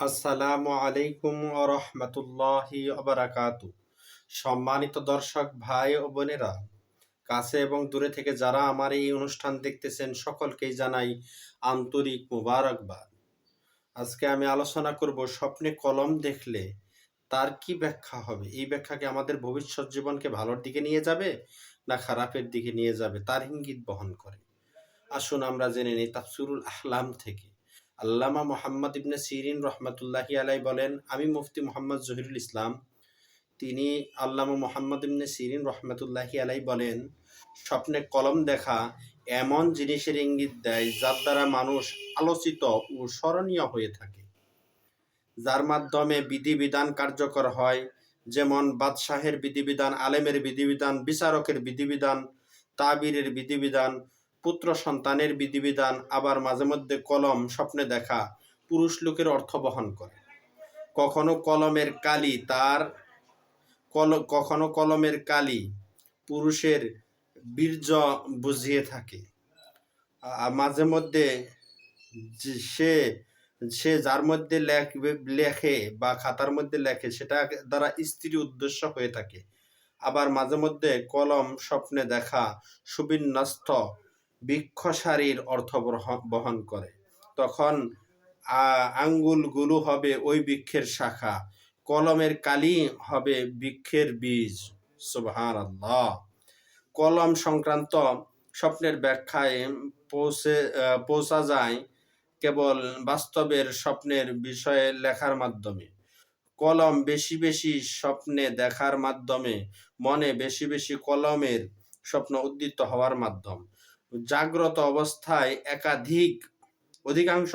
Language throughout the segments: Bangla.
আসসালামু আলাইকুম রহমতুল্লাহি অবরাকাতু সম্মানিত দর্শক ভাই ও বোনেরা, কাছে এবং দূরে থেকে যারা আমার এই অনুষ্ঠান দেখতেছেন, সকলকেই জানাই আন্তরিক মুবারকবাদ। আজকে আমি আলোচনা করব স্বপ্নে কলম দেখলে তার কি ব্যাখ্যা হবে? এই ব্যাখ্যাকে আমাদের ভবিষ্যৎ জীবনকে ভালোর দিকে নিয়ে যাবে না খারাপের দিকে নিয়ে যাবে? তার ইঙ্গিত বহন করে। আসুন আমরা জেনে নিই তাফসুরুল আহলাম থেকে। আল্লামা মোহাম্মদ ইবনে সিরিন রহমতুল্লাহি আলাই বলেন, আমি মুফতি মোহাম্মদ জহিরুল ইসলাম। তিনি আল্লামা মোহাম্মদ ইবনে সিরিন রহমতুল্লাহি আলাই বলেন, স্বপ্নে কলম দেখা এমন জিনিসের ইঙ্গিত দেয় যার দ্বারা মানুষ আলোচিত ও স্মরণীয় হয়ে থাকে। যার মাধ্যমে বিধিবিধান কার্যকর হয়, যেমন বাদশাহের বিধিবিধান, আলেমের বিধিবিধান, বিচারকের বিধিবিধান, তাবিরের বিধিবিধান পুত্র সন্তানের বিধিবিধান, আবার মাঝে মধ্যে কলম স্বপ্নে দেখা পুরুষ লোকের অর্থ বহন করে। কখনো কলমের কালি তার, কল, কখনো কলমের কালি পুরুষের বীর্য বুঝিয়ে থাকে। মাঝে মধ্যে সে সে যার মধ্যে লেখে বা খাতার মধ্যে লেখে সেটা দ্বারা স্ত্রী উদ্দেশ্য হয়ে থাকে। আবার মাঝে মধ্যে কলম স্বপ্নে দেখা সুবিন্যস্ত বৃক্ষসারির অর্থ বহন করে। তখন আঙ্গুলগুলো হবে ওই বৃক্ষের শাখা, কলমের কালি হবে বৃক্ষের বীজ। সুবহান আল্লাহ কলম সংক্রান্ত স্বপ্নের ব্যাখ্যায় পৌঁছে পৌঁছা যায় কেবল বাস্তবের স্বপ্নের বিষয়ে লেখার মাধ্যমে। কলম বেশি বেশি স্বপ্নে দেখার মাধ্যমে, মনে বেশি বেশি কলমের স্বপ্ন উদ্দিত হওয়ার মাধ্যম। জাগ্রত অবস্থায় একাধিক অধিকাংশ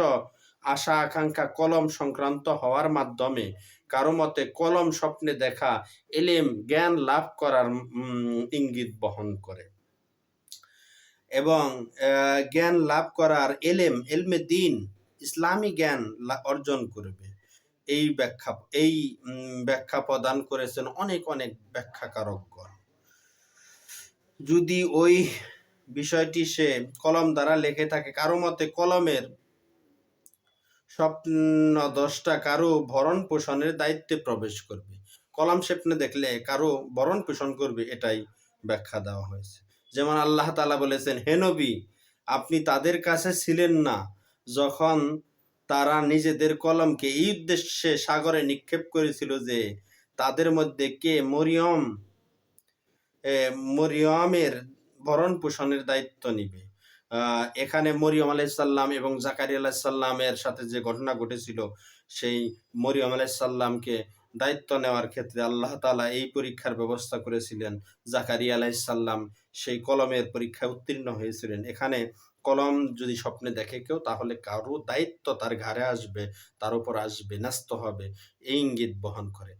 আশা আকাঙ্ক্ষা কলম সংক্রান্ত হওয়ার মাধ্যমে কারও মতে কলম স্বপ্নে দেখা, এলেম, জ্ঞান লাভ করার ইঙ্গিত বহন করে। এবং জ্ঞান লাভ করার এলেম, এলমে দিন, ইসলামী জ্ঞান অর্জন করবে। এই ব্যাখ্যা এই ব্যাখ্যা প্রদান করেছেন অনেক অনেক ব্যাখ্যাকারকগণ। যদি ওই বিষয়টি সে কলম দ্বারা লেখে থাকে। কারও মতে, কলমের স্বপ্ন দশটা কারও ভরণ পোষণের দায়িত্বে প্রবেশ করবে। কলম স্বপ্নে দেখলে কারও ভরণ পোষণ করবে, এটাই ব্যাখ্যা দেওয়া হয়েছে। যেমন আল্লাহ তালা বলেছেন, হে নবী, আপনি তাদের কাছে ছিলেন না যখন তারা নিজেদের কলমকে এই উদ্দেশ্যে সাগরে নিক্ষেপ করেছিল যে তাদের মধ্যে কে? মরিয়ম। মরিয়মের ভরণ পোষণের দায়িত্ব নিবে। এখানে মরিয়ম আলাইসাল্লাম এবং জাকারি আলাইসাল্লামের সাথে যে ঘটনা ঘটেছিল, সেই মরিয়ম আলাইসাল্লামকে দায়িত্ব নেওয়ার ক্ষেত্রে আল্লাহ তালা এই পরীক্ষার ব্যবস্থা করেছিলেন। জাকারি আলাইসাল্লাম সেই কলমের পরীক্ষায় উত্তীর্ণ হয়েছিলেন। এখানে কলম যদি স্বপ্নে দেখে কেউ, তাহলে কারও দায়িত্ব তার ঘাড়ে আসবে, তার উপর আসবে, ন্যস্ত হবে, এই ইঙ্গিত বহন করে।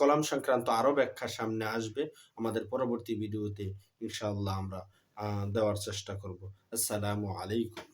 কলম সংক্রান্ত আরও ব্যাখ্যা সামনে আসবে। আমাদের পরবর্তী ভিডিওতে ইনশাআল্লাহ আমরা দেওয়ার চেষ্টা করব। আসসালামু আলাইকুম।